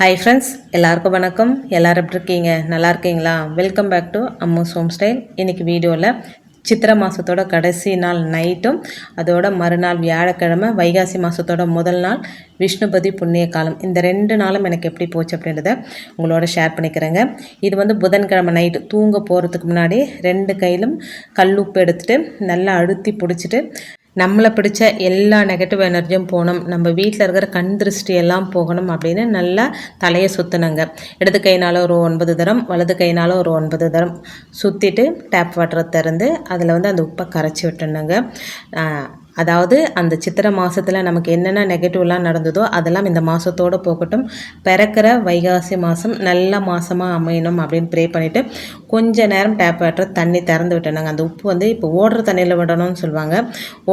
Hi friends எல்லாருக்கும் வணக்கம். எல்லாரும் எப்படி இருக்கீங்க? நல்லா இருக்கீங்களா? Welcome back to Ammu's home style இன்றைக்கி வீடியோவில் சித்திரை மாதத்தோட கடைசி நாள் நைட்டும் அதோட மறுநாள் வியாழக்கிழமை வைகாசி மாதத்தோட முதல் நாள் விஷ்ணுபதி புண்ணிய காலம். இந்த ரெண்டு நாளும் எனக்கு எப்படி போச்சு அப்படின்றத உங்களோட ஷேர் பண்ணிக்கிறேங்க. இது வந்து புதன்கிழமை நைட்டு தூங்க போகிறதுக்கு முன்னாடி ரெண்டு கையிலும் கல்லுப்பு எடுத்துகிட்டு நல்லா அழுத்தி பிடிச்சிட்டு நம்மளை பிடிச்ச எல்லா நெகட்டிவ் எனர்ஜியும் போகணும். நம்ம வீட்டில் இருக்கிற கண் திருஷ்டி எல்லாம் போகணும் அப்படின்னு நல்லா தலையை சுற்றினங்க இடது கையினால ஒரு ஒன்பது தரம் வலது கையினால ஒரு ஒன்பது தரம். சுற்றிட்டு டேப் வாட்டரை திறந்து அதில் வந்து அந்த உப்பை கரைச்சி விட்டுணுங்க. அதாவது அந்த சித்திரை மாதத்தில் நமக்கு என்னென்ன நெகட்டிவ்லாம் நடந்ததோ அதெல்லாம் இந்த மாதத்தோடு போகட்டும். பிறக்கிற வைகாசி மாதம் நல்ல மாதமாக அமையணும் அப்படின்னு ப்ரே பண்ணிவிட்டு கொஞ்ச நேரம் டேப் வாட்டர் தண்ணி திறந்து விட்டோனாங்க அந்த உப்பு வந்து இப்போ ஓடுற தண்ணியில் விடணும்னு சொல்லுவாங்க.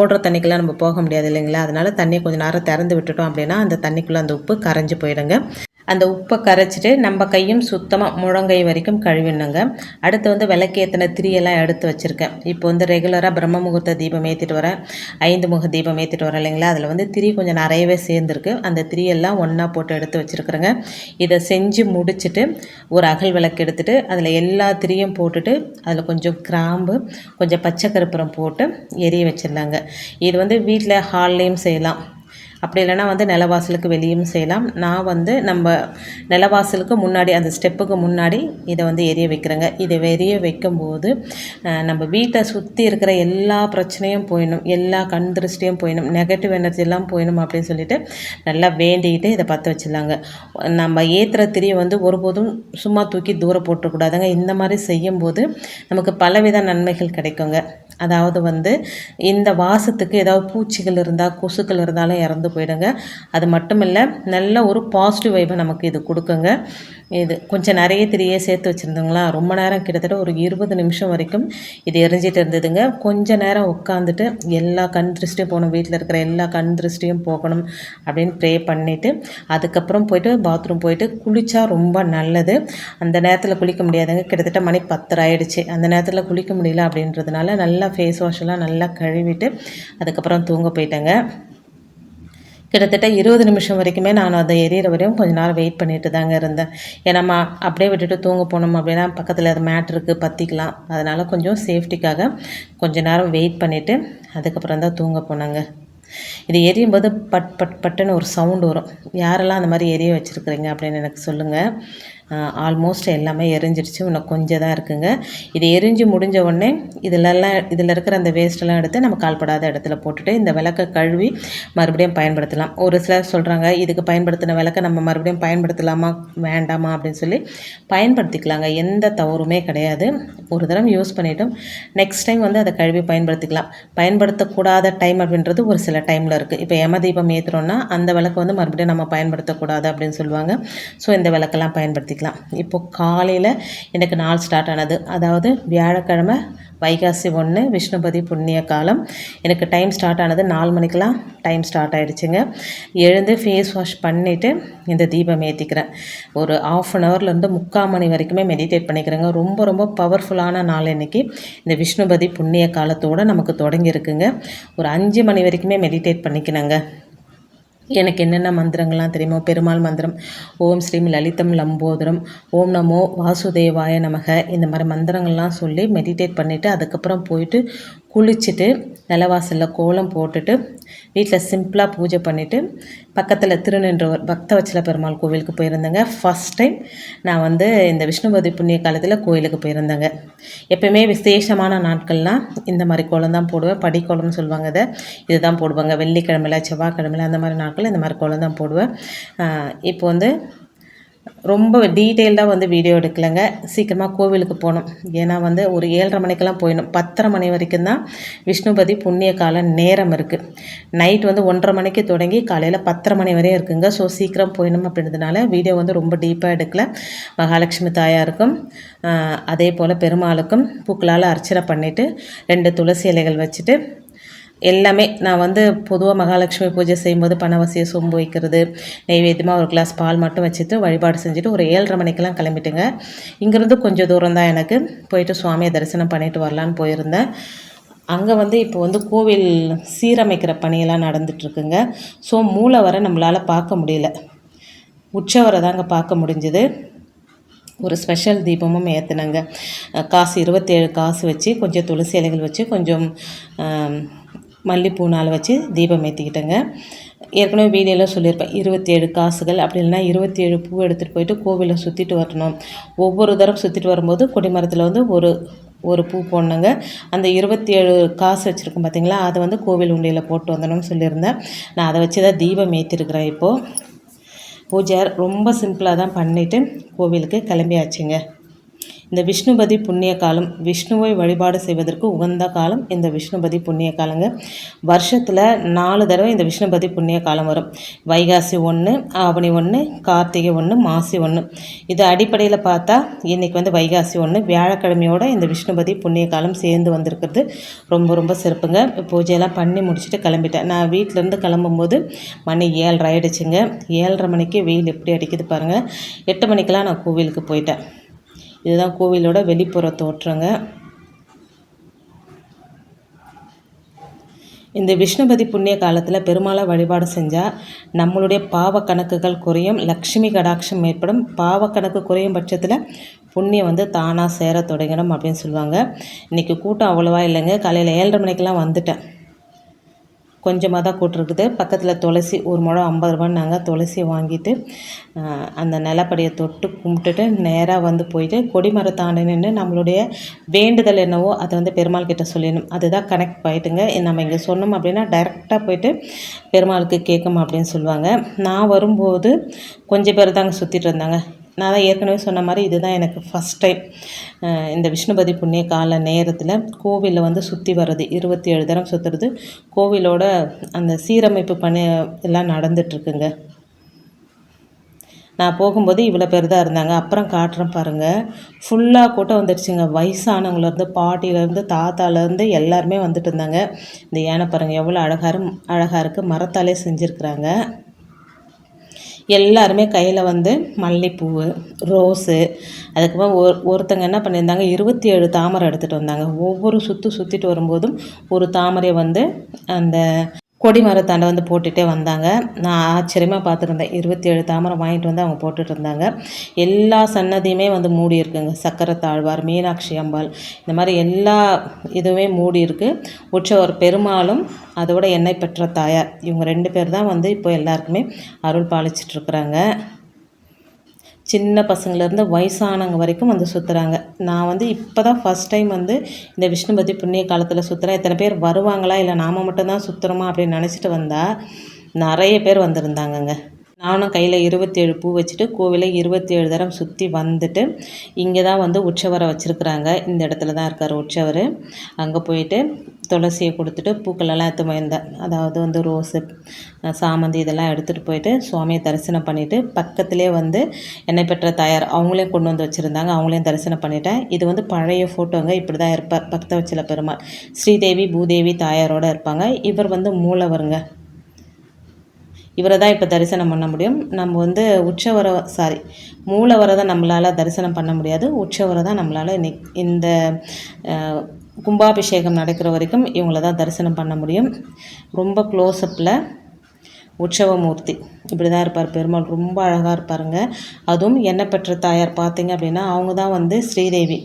ஓடுற தண்ணிக்கெல்லாம் நம்ம போக முடியாது இல்லைங்களா? அதனால் தண்ணியை கொஞ்சம் நேரம் திறந்து விட்டுட்டோம் அப்படின்னா அந்த தண்ணிக்குள்ளே அந்த உப்பு கரைஞ்சி போயிடுங்க. அந்த உப்பை கரைச்சிட்டு நம்ம கையும் சுத்தமாக முழங்கை வரைக்கும் கழுவிடணுங்க. அடுத்து வந்து விளக்கேற்றின திரியெல்லாம் எடுத்து வச்சுருக்கேன். இப்போ வந்து ரெகுலராக பிரம்ம முகூர்த்த தீபம் ஏற்றிட்டு வரேன். ஐந்து முக தீபம் ஏற்றிட்டு வரேன் இல்லைங்களா? அதில் வந்து திரி கொஞ்சம் நிறையவே சேர்ந்துருக்கு. அந்த திரியெல்லாம் ஒன்றா போட்டு எடுத்து வச்சுருக்குறேங்க. இதை செஞ்சு முடிச்சுட்டு ஒரு அகல் விளக்கு எடுத்துகிட்டு அதில் எல்லா திரியும் போட்டுட்டு அதில் கொஞ்சம் கிராம்பு கொஞ்சம் பச்சை கருப்புரம் போட்டு எரிய வச்சிடலாங்க. இது வந்து வீட்டில் ஹால்லேயும் செய்யலாம். அப்படி இல்லைனா வந்து நிலவாசலுக்கு வெளியும் செய்யலாம். நான் வந்து நம்ம நிலவாசலுக்கு முன்னாடி அந்த ஸ்டெப்புக்கு முன்னாடி இதை வந்து எரிய வைக்கிறேங்க. இதை எரிய வைக்கும்போது நம்ம வீட்டை சுற்றி இருக்கிற எல்லா பிரச்சனையும் போயிடணும். எல்லா கண் திருஷ்டியும் போயிடணும். நெகட்டிவ் எனர்ஜிலாம் போயிடும் அப்படின்னு சொல்லிட்டு நல்லா வேண்டிக்கிட்டு இதை பற்ற வச்சிடலாங்க. நம்ம ஏற்றுற திரியை வந்து ஒருபோதும் சும்மா தூக்கி தூரம் போட்டுக்கூடாதுங்க. இந்த மாதிரி செய்யும்போது நமக்கு பலவித நன்மைகள் கிடைக்குங்க. அதாவது வந்து இந்த வாசத்துக்கு ஏதாவது பூச்சிகள் இருந்தால் கொசுக்கள் இருந்தாலும் இறந்து போயிடுங்க. அது மட்டும் இல்லை நல்ல ஒரு பாசிட்டிவ் வைபை நமக்கு இது கொடுக்குங்க. இது கொஞ்சம் நிறைய திரியே சேர்த்து வச்சுருந்தோங்களா ரொம்ப நேரம் கிட்டத்தட்ட ஒரு இருபது நிமிஷம் வரைக்கும் இது எரிஞ்சிட்டு இருந்ததுங்க. கொஞ்சம் நேரம் உட்காந்துட்டு எல்லா கண் திருஷ்டியும் போகணும் வீட்டில் இருக்கிற எல்லா கண் திருஷ்டியும் போகணும் அப்படின்னு ப்ரே பண்ணிவிட்டு அதுக்கப்புறம் போயிட்டு பாத்ரூம் போயிட்டு குளித்தா ரொம்ப நல்லது. அந்த நேரத்தில் குளிக்க முடியாதுங்க. கிட்டத்தட்ட மணி பத்தரை ஆயிடுச்சு. அந்த நேரத்தில் குளிக்க முடியல அப்படின்றதுனால நல்லா ஃபேஸ் வாஷெல்லாம் நல்லா கழுவிட்டு அதுக்கப்புறம் தூங்க போயிட்டேங்க. கிட்டத்தட்ட இருபது நிமிஷம் வரைக்குமே நான் அதை எரியிற வரையும் கொஞ்ச நேரம் வெயிட் பண்ணிட்டு தாங்க இருந்தேன். ஏன்னா அப்படியே விட்டுட்டு தூங்க போனோம் அப்படின்னா பக்கத்தில் அது மேட் இருக்குது பற்றிக்கலாம் அதனால் கொஞ்சம் சேஃப்டிக்காக கொஞ்ச நேரம் வெயிட் பண்ணிவிட்டு அதுக்கப்புறம் தான் தூங்க போனாங்க. இது எரியும் போது பட் பட் பட்டுன்னு ஒரு சவுண்டு வரும். யாரெல்லாம் அந்த மாதிரி எரிய வச்சுருக்குறீங்க அப்படின்னு எனக்கு சொல்லுங்கள் ஆல்மோஸ்ட் எல்லாமே எரிஞ்சிருச்சு இன்னும் கொஞ்சம் தான் இருக்குங்க. இது எரிஞ்சு முடிஞ்ச உடனே இதிலெல்லாம் இதில் இருக்கிற அந்த வேஸ்ட்டெல்லாம் எடுத்து நம்ம கால்படாத இடத்துல போட்டுட்டு இந்த விளக்கை கழுவி மறுபடியும் பயன்படுத்தலாம். ஒரு சிலர் சொல்கிறாங்க இதுக்கு பயன்படுத்தின விளக்கை நம்ம மறுபடியும் பயன்படுத்தலாமா? வேண்டாமா? அப்படின்னு சொல்லி பயன்படுத்திக்கலாங்க. எந்த தவறுமே கிடையாது. ஒரு தடவை யூஸ் பண்ணிவிட்டோம் நெக்ஸ்ட் டைம் வந்து அதை கழுவி பயன்படுத்திக்கலாம். பயன்படுத்தக்கூடாத டைம் அப்படின்றது ஒரு சில டைமில் இருக்குது இப்போ எம தீபம் ஏற்றுறோன்னா அந்த விளக்கு வந்து மறுபடியும் நம்ம பயன்படுத்தக்கூடாது அப்படின்னு சொல்லுவாங்க. ஸோ இந்த விளக்கெல்லாம் பயன்படுத்தி வச்சுக்கலாம் இப்போ காலையில் எனக்கு நாள் ஸ்டார்ட் ஆனது. அதாவது வியாழக்கிழமை வைகாசி ஒன்று விஷ்ணுபதி புண்ணிய காலம். எனக்கு டைம் ஸ்டார்ட் ஆனது நாலு மணிக்கெலாம் டைம் ஸ்டார்ட் ஆகிடுச்சுங்க எழுந்து ஃபேஸ் வாஷ் பண்ணிவிட்டு இந்த தீபம் ஏற்றிக்கிறேன் ஒரு ஆஃப் அன் ஹவர்லேருந்து முக்கால் மணி வரைக்குமே மெடிடேட் பண்ணிக்கிறேங்க. ரொம்ப ரொம்ப பவர்ஃபுல்லான நாள் இன்றைக்கி இந்த விஷ்ணுபதி புண்ணிய காலத்தோடு நமக்கு தொடங்கியிருக்குங்க. ஒரு அஞ்சு மணி வரைக்குமே மெடிடேட் பண்ணிக்கினாங்க எனக்கு என்னென்ன மந்திரங்கள்லாம் தெரியுமோ பெருமாள் மந்திரம் ஓம் ஸ்ரீம் லலிதம் லம்போதரம் ஓம் நமோ வாசுதேவாய நமக இந்த மாதிரி மந்திரங்கள்லாம் சொல்லி மெடிடேட் பண்ணிவிட்டு அதுக்கப்புறம் போயிட்டு குளிச்சுட்டு நிலவாசலில் கோலம் போட்டுட்டு வீட்டில் சிம்பிளாக பூஜை பண்ணிவிட்டு பக்கத்தில் திருநின்றவர் பக்தவச்சல பெருமாள் கோவிலுக்கு போயிருந்தேங்க. ஃபஸ்ட் டைம் நான் வந்து இந்த விஷ்ணுபதி புண்ணிய காலத்தில் கோயிலுக்கு போயிருந்தேங்க. எப்பயுமே விசேஷமான நாட்கள்லாம் இந்த மாதிரி கோலம் தான் போடுவேன். படிக்கோலம்னு சொல்லுவாங்க இதை. இதுதான் போடுவாங்க. வெள்ளிக்கிழமையில் செவ்வாய்க்கிழமையில் அந்த மாதிரி நாட்கள் இந்த மாதிரி கோலம் தான் போடுவேன். இப்போ வந்து ரொம்ப டீட்டெயில்டாக வந்து வீடியோ எடுக்கலைங்க. சீக்கிரமாக கோவிலுக்கு போகணும். ஏன்னா வந்து ஒரு ஏழரை மணிக்கெல்லாம் போயிடணும். பத்தரை மணி வரைக்கும் தான் விஷ்ணுபதி புண்ணிய கால நேரம் இருக்குது நைட் வந்து ஒன்றரை மணிக்கு தொடங்கி காலையில் பத்தரை மணி வரையும் இருக்குங்க. ஸோ சீக்கிரம் போயிடணும் அப்படின்றதுனால வீடியோ வந்து ரொம்ப டீப்பாக எடுக்கல. மகாலட்சுமி தாயாருக்கும் அதே போல் பெருமாளுக்கும் பூக்களால் அர்ச்சனை பண்ணிவிட்டு ரெண்டு துளசி இலைகள் வச்சுட்டு எல்லாமே நான் வந்து பொதுவாக மகாலட்சுமி பூஜை செய்யும்போது பணவசிய சொம்பு வைக்கிறது நெய்வேத்தியமாக ஒரு கிளாஸ் பால் மட்டும் வச்சுட்டு வழிபாடு செஞ்சுட்டு ஒரு ஏழரை மணிக்கெல்லாம் கிளம்பிட்டுங்க. இங்கேருந்து கொஞ்சம் தூரம் தான் எனக்கு. போயிட்டு சுவாமியை தரிசனம் பண்ணிட்டு வரலான்னு போயிருந்தேன். அங்கே வந்து இப்போ வந்து கோவில் சீரமைக்கிற பணியெல்லாம் நடந்துகிட்ருக்குங்க ஸோ மூளை வர நம்மளால் பார்க்க முடியல. உற்சவரை தாங்க பார்க்க முடிஞ்சுது. ஒரு ஸ்பெஷல் தீபமும் ஏற்றுனாங்க காசு இருபத்தேழு காசு வச்சு கொஞ்சம் துளசி இலைகள் வச்சு கொஞ்சம் மல்லிப்பூ நாள் வச்சு தீபம் ஏற்றிக்கிட்டேங்க ஏற்கனவே வீடியோவில் சொல்லியிருப்பேன் இருபத்தி ஏழு காசுகள் அப்படி இல்லைன்னா இருபத்தி ஏழு பூ எடுத்துகிட்டு போயிட்டு கோவிலில் சுற்றிட்டு வரணும். ஒவ்வொரு தடவை சுற்றிட்டு வரும்போது கொடிமரத்தில் வந்து ஒரு ஒரு பூ போடணுங்க. அந்த இருபத்தி ஏழு காசு வச்சுருக்கோம் பார்த்தீங்களா அதை வந்து கோவில் உண்டியில் போட்டு வந்தணும்னு சொல்லியிருந்தேன். நான் அதை வச்சு தான் தீபம் ஏற்றிருக்கிறேன் இப்போது பூஜை ரொம்ப சிம்பிளாக தான் பண்ணிவிட்டு கோவிலுக்கு கிளம்பியாச்சுங்க. இந்த விஷ்ணுபதி புண்ணிய காலம் விஷ்ணுவை வழிபாடு செய்வதற்கு உகந்த காலம் இந்த விஷ்ணுபதி புண்ணிய காலங்க. வருஷத்தில் நாலு தடவை இந்த விஷ்ணுபதி புண்ணிய காலம் வரும். வைகாசி ஒன்று ஆவணி ஒன்று கார்த்திகை ஒன்று மாசி ஒன்று இது அடிப்படையில் பார்த்தா இன்றைக்கி வந்து வைகாசி ஒன்று வியாழக்கிழமையோட இந்த விஷ்ணுபதி புண்ணிய காலம் சேர்ந்து வந்திருக்கிறது. ரொம்ப ரொம்ப சிறப்புங்க. பூஜையெல்லாம் பண்ணி முடிச்சுட்டு கிளம்பிட்டேன். நான் வீட்டிலேருந்து கிளம்பும்போது மணி ஏழரை ஆயிடுச்சுங்க. ஏழரை மணிக்கு வெயில் எப்படி அடிக்குது பாருங்கள் எட்டு மணிக்கெலாம் நான் கோவிலுக்கு போயிட்டேன். இதுதான் கோவிலோட வெளிப்புற தோற்றங்க. இந்த விஷ்ணுபதி புண்ணிய காலத்தில் பெருமாளை வழிபாடு செஞ்சால் நம்மளுடைய பாவ கணக்குகள் குறையும் லக்ஷ்மி கடாட்சம் ஏற்படும். பாவ கணக்கு குறையும் பட்சத்தில் புண்ணியம் வந்து தானாக சேர தொடங்கிடும் அப்படின்னு சொல்லுவாங்க. இன்றைக்கி கூட்டம் அவ்வளோவா இல்லைங்க. காலையில் ஏழரை மணிக்கெலாம் வந்துட்டேன். கொஞ்சமாக தான் கூட்டிருக்குது. பக்கத்தில் துளசி ஒரு முழம் ஐம்பது ரூபான்னு நாங்கள் துளசி வாங்கிட்டு அந்த நிலப்படியை தொட்டு கும்பிட்டுட்டு நேராக வந்து போயிட்டு கொடிமரத்தாண்ட நின்று நம்மளுடைய வேண்டுதல் என்னவோ அதை வந்து பெருமாள் கிட்ட சொல்லிடணும். அதுதான் கனெக்ட் ஆகிட்டுங்க நம்ம இங்கே சொன்னோம் அப்படின்னா டைரெக்டாக போயிட்டு பெருமாளுக்கு கேட்கும் அப்படின்னு சொல்லுவாங்க. நான் வரும்போது கொஞ்சம் பேர் தாங்க சுற்றிட்டு இருந்தாங்க. நான் தான் ஏற்கனவே சொன்ன மாதிரி இதுதான் எனக்கு ஃபஸ்ட் டைம் இந்த விஷ்ணுபதி புண்ணிய கால நேரத்தில் கோவிலில் வந்து சுற்றி வர்றது இருபத்தி ஏழு தரம் சுற்றுறது கோவிலோட அந்த சீரமைப்பு பணி எல்லாம் நடந்துட்டுருக்குங்க. நான் போகும்போது இவ்வளோ பேர் தான் இருந்தாங்க. அப்புறம் காட்டுறேன் பாருங்கள் ஃபுல்லாக கூட்டம் வந்துடுச்சுங்க. வயசானவங்களேருந்து பாட்டிலேருந்து தாத்தாலேருந்து எல்லாருமே வந்துட்டு இருந்தாங்க. இந்த யானை பாருங்கள் எவ்வளோ அழகாக அழகாக இருக்குது மரத்தாலே செஞ்சுருக்குறாங்க. எல்லாருமே கையில் வந்து மல்லிப்பூ ரோஸு அதுக்கப்புறம் ஒரு ஒருத்தங்க என்ன பண்ணியிருந்தாங்க இருபத்தி ஏழு தாமரை எடுத்துகிட்டு வந்தாங்க. ஒவ்வொரு சுற்று சுற்றிட்டு வரும்போதும் ஒரு தாமரையை வந்து அந்த கொடி மரத்தாண்டை வந்து போட்டுகிட்டே வந்தாங்க. நான் ஆச்சரியமாக பார்த்துருந்தேன். இருபத்தி ஏழு தாமரை வாங்கிட்டு வந்து அவங்க போட்டுட்டு இருந்தாங்க. எல்லா சன்னதியுமே வந்து மூடி இருக்குங்க. சக்கரை தாழ்வார் மீனாட்சி அம்பாள் இந்த மாதிரி எல்லா இதுவுமே மூடி இருக்குது உற்சவர் பெருமாளும் அதோட எண்ணெய் பெற்ற தாயார். இவங்க ரெண்டு பேர் தான் வந்து இப்போ எல்லாருக்குமே அருள் பாலிச்சிட்ருக்குறாங்க சின்ன பசங்கள்லேருந்து வயசானவங்க வரைக்கும் வந்து சுற்றுறாங்க நான் வந்து இப்போ தான் ஃபஸ்ட் டைம் வந்து இந்த விஷ்ணுபதி புண்ணிய காலத்தில் சுற்றுறேன் இத்தனை பேர் வருவாங்களா? இல்லை நாம் மட்டும்தான் சுற்றுறோமா அப்படின்னு நினச்சிட்டு வந்தால் நிறைய பேர் வந்திருந்தாங்கங்க. நானும் கையில் இருபத்தேழு பூ வச்சுட்டு கோவிலை இருபத்தேழு தரம் சுற்றி வந்துட்டு இங்கே தான் வந்து உற்சவரை வச்சுருக்குறாங்க. இந்த இடத்துல தான் இருக்கார் உற்சவர். அங்கே போயிட்டு துளசியை கொடுத்துட்டு பூக்களெல்லாம் எடுத்து போயிருந்தேன் அதாவது வந்து ரோஸு சாமந்தி இதெல்லாம் எடுத்துகிட்டு போயிட்டு சுவாமியை தரிசனம் பண்ணிவிட்டு பக்கத்துலேயே வந்து என்னை பெற்ற தாயார் அவங்களையும் கொண்டு வந்து வச்சுருந்தாங்க. அவங்களையும் தரிசனம் பண்ணிட்டேன். இது வந்து பழைய ஃபோட்டோங்க இப்படி தான் இருப்பார் பக்த வச்சல பெருமாள். ஸ்ரீதேவி பூதேவி தாயாரோடு இருப்பாங்க. இவர் வந்து மூலவருங்க. இவரை தான் இப்போ தரிசனம் பண்ண முடியும். நம்ம வந்து உற்சவரை சாரி மூலவரை தான் நம்மளால் தரிசனம் பண்ண முடியாது. உச்சவரை தான் நம்மளால் இன்னைக்கு இந்த கும்பாபிஷேகம் நடக்கிற வரைக்கும் இவங்கள தான் தரிசனம் பண்ண முடியும். ரொம்ப க்ளோஸ்அப்பில் உற்சவமூர்த்தி. இப்படி தான் இருப்பார் பெருமாள். ரொம்ப அழகாக இருப்பாருங்க. அதுவும் எண்ணெய் பெற்ற தாயார் பார்த்தீங்க அப்படின்னா அவங்க தான் வந்து ஸ்ரீதேவி.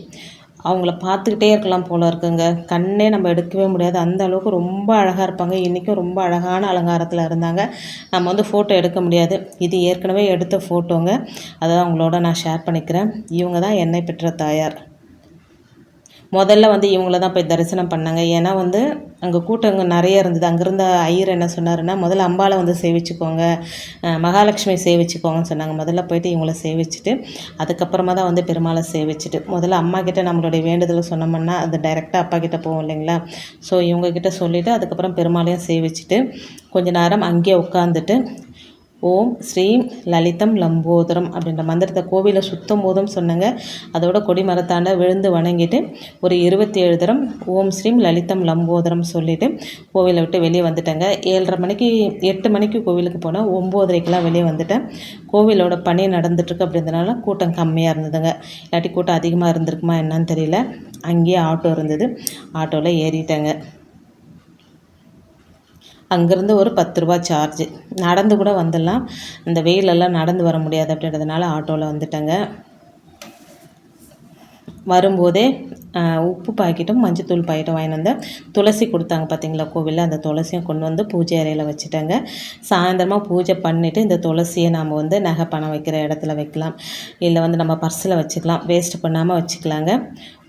அவங்கள பார்த்துக்கிட்டே இருக்கலாம் போல இருக்குங்க. கண்ணே நம்ம எடுக்கவே முடியாது. அந்த அளவுக்கு ரொம்ப அழகாக இருப்பாங்க. இன்றைக்கும் ரொம்ப அழகான அலங்காரத்தில் இருந்தாங்க. நம்ம வந்து ஃபோட்டோ எடுக்க முடியாது. இது ஏற்கனவே எடுத்த ஃபோட்டோங்க அதை அவங்களோட உங்களோட நான் ஷேர் பண்ணிக்கிறேன். இவங்க தான் என்னை பெற்ற தாயார். முதல்ல வந்து இவங்கள தான் போய் தரிசனம் பண்ணாங்க. ஏன்னா வந்து அங்கே கூட்டங்க நிறைய இருந்தது. அங்கேருந்த ஐயர் என்ன சொன்னாருன்னா முதல்ல அம்பாவை வந்து சேவிச்சுக்கோங்க. மகாலட்சுமி சேவிச்சுக்கோங்கன்னு சொன்னாங்க. முதல்ல போயிட்டு இவங்கள சேவிச்சுட்டு அதுக்கப்புறமா தான் வந்து பெருமாளை சேவிச்சுட்டு முதல்ல அம்மா கிட்ட நம்மளுடைய வேண்டுதலை சொன்னோம்னா அது டைரெக்டாக அப்பா கிட்ட போவோம் இல்லைங்களா? ஸோ இவங்கக்கிட்ட சொல்லிவிட்டு அதுக்கப்புறம் பெருமாளையும் சேவிச்சுட்டு கொஞ்ச நேரம் அங்கேயே உட்காந்துட்டு ஓம் ஸ்ரீம் லலிதம் லம்போதரம் அப்படின்ற மந்திரத்தை கோவிலை சுத்தம் போதும் சொன்னாங்க. அதோட கொடி மரத்தாண்ட விழுந்து வணங்கிட்டு ஒரு இருபத்தி ஏழு தரம் ஓம் ஸ்ரீம் லலிதம் லம்போதரம் சொல்லிட்டு கோவிலை விட்டு வெளியே வந்துட்டேங்க. ஏழரை மணிக்கு எட்டு மணிக்கு கோவிலுக்கு போனால் ஒம்போதரைக்கெலாம் வெளியே வந்துட்டேன். கோவிலோட பணி நடந்துட்டுருக்கு அப்படின்றதுனால கூட்டம் கம்மியாக இருந்ததுங்க. இல்லாட்டி கூட்டம் அதிகமாக இருந்திருக்குமா என்னன்னு தெரியல. அங்கேயே ஆட்டோ இருந்தது. ஆட்டோவில் ஏறிட்டேங்க. அங்கேருந்து ஒரு பத்து ரூபா சார்ஜு நடந்து கூட வந்துடலாம். இந்த வெயிலெல்லாம் நடந்து வர முடியாது அப்படின்றதுனால ஆட்டோவில் வந்துட்டேங்க. வரும்போதே உப்பு பாக்கெட்டும் மஞ்சத்தூள் பாக்கெட்டும் வாங்கிட்டு வந்தேன் துளசி கொடுத்தாங்க பார்த்தீங்களா கோவிலில்? அந்த துளசியும் கொண்டு வந்து பூஜை அறையில் வச்சுட்டாங்க. சாயந்தரமாக பூஜை பண்ணிவிட்டு இந்த துளசியை நாம் வந்து நகை பணம் வைக்கிற இடத்துல வைக்கலாம். இல்லை வந்து நம்ம பர்ஸில் வச்சுக்கலாம். வேஸ்ட் பண்ணாமல் வச்சுக்கலாங்க.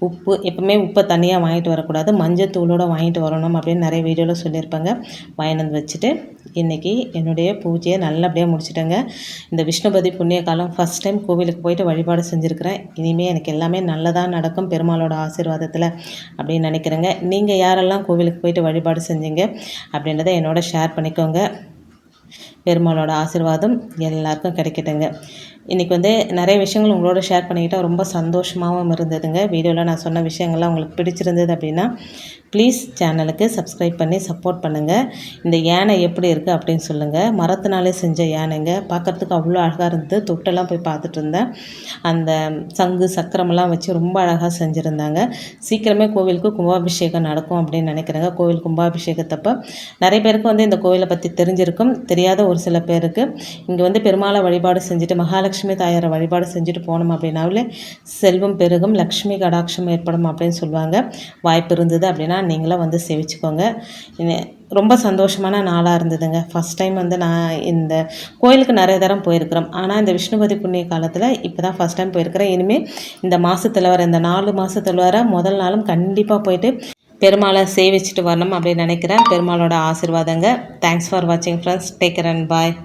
உப்பு எப்பவுமே உப்பை தனியாக வாங்கிட்டு வரக்கூடாது. மஞ்சள் தூளோடு வாங்கிட்டு வரணும் அப்படின்னு நிறைய வீடியோவில் சொல்லியிருப்பாங்க. வாங்கிட்டு வந்து வச்சுட்டு இன்றைக்கி என்னுடைய பூஜையை நல்லபடியாக முடிச்சிட்டேங்க. இந்த விஷ்ணுபதி புண்ணிய காலம் ஃபஸ்ட் டைம் கோவிலுக்கு போயிட்டு வழிபாடு செஞ்சுருக்கிறேன். இனிமேல் எனக்கு எல்லாமே நல்லதாக நடக்கும். பெருமாளோட ஆசை ஆசீர்வாதத்தில் அப்படின்னு நினைக்கிறேங்க. நீங்கள் யாரெல்லாம் கோவிலுக்கு போயிட்டு வழிபாடு செஞ்சீங்க அப்படின்றத என்னோட ஷேர் பண்ணிக்கோங்க. பெருமாளோட ஆசிர்வாதம் எல்லாருக்கும் கிடைக்கட்டுங்க. இன்றைக்கி வந்து நிறைய விஷயங்கள் உங்களோட ஷேர் பண்ணிக்கிட்டால் ரொம்ப சந்தோஷமாகவும் இருந்ததுங்க. வீடியோவில் நான் சொன்ன விஷயங்கள்லாம் உங்களுக்கு பிடிச்சிருந்தது அப்படின்னா ப்ளீஸ் சேனலுக்கு சப்ஸ்கிரைப் பண்ணி சப்போர்ட் பண்ணுங்கள் இந்த யானை எப்படி இருக்குது அப்படின்னு சொல்லுங்கள் மரத்தினாலே செஞ்ச யானைங்க. பார்க்குறதுக்கு அவ்வளோ அழகாக இருந்தது. தொட்டெல்லாம் போய் பார்த்துட்டு இருந்தேன். அந்த சங்கு சக்கரமெல்லாம் வச்சு ரொம்ப அழகாக செஞ்சுருந்தாங்க. சீக்கிரமே கோவிலுக்கு கும்பாபிஷேகம் நடக்கும் அப்படின்னு நினைக்கிறேங்க. கோவில் கும்பாபிஷேகத்தப்போ நிறைய பேருக்கு வந்து இந்த கோவிலை பற்றி தெரிஞ்சிருக்கும். தெரியாத ஒரு சில பேருக்கு. இங்கே வந்து பெருமாளை வழிபாடு செஞ்சுட்டு மகாலட்சுமி தாயாரை வழிபாடு செஞ்சுட்டு போனோம் அப்படின்னாவிலே செல்வம் பெருகும் லக்ஷ்மி கடாட்சம் ஏற்படும் அப்படின்னு சொல்லுவாங்க. வாய்ப்பு இருந்தது அப்படின்னா நீங்களும் வந்து சேவிச்சுக்கோங்க. ரொம்ப சந்தோஷமான நாளாக இருந்ததுங்க. ஃபஸ்ட் டைம் வந்து நான் இந்த கோயிலுக்கு நிறைய தரம் போயிருக்கிறோம். ஆனால் இந்த விஷ்ணுபதி புண்ணிய காலத்தில் இப்போ தான் ஃபஸ்ட் டைம் போயிருக்கிறேன். இனிமேல் இந்த மாதத்தில் வர இந்த நாலு மாதத்தில் வர முதல் நாளும் கண்டிப்பாக போயிட்டு பெருமாளை சேவிச்சுட்டு வரணும் அப்படின்னு நினைக்கிறேன். பெருமாளோட ஆசீர்வாதங்க. தேங்க்ஸ் ஃபார் வாட்சிங் friends take care and bye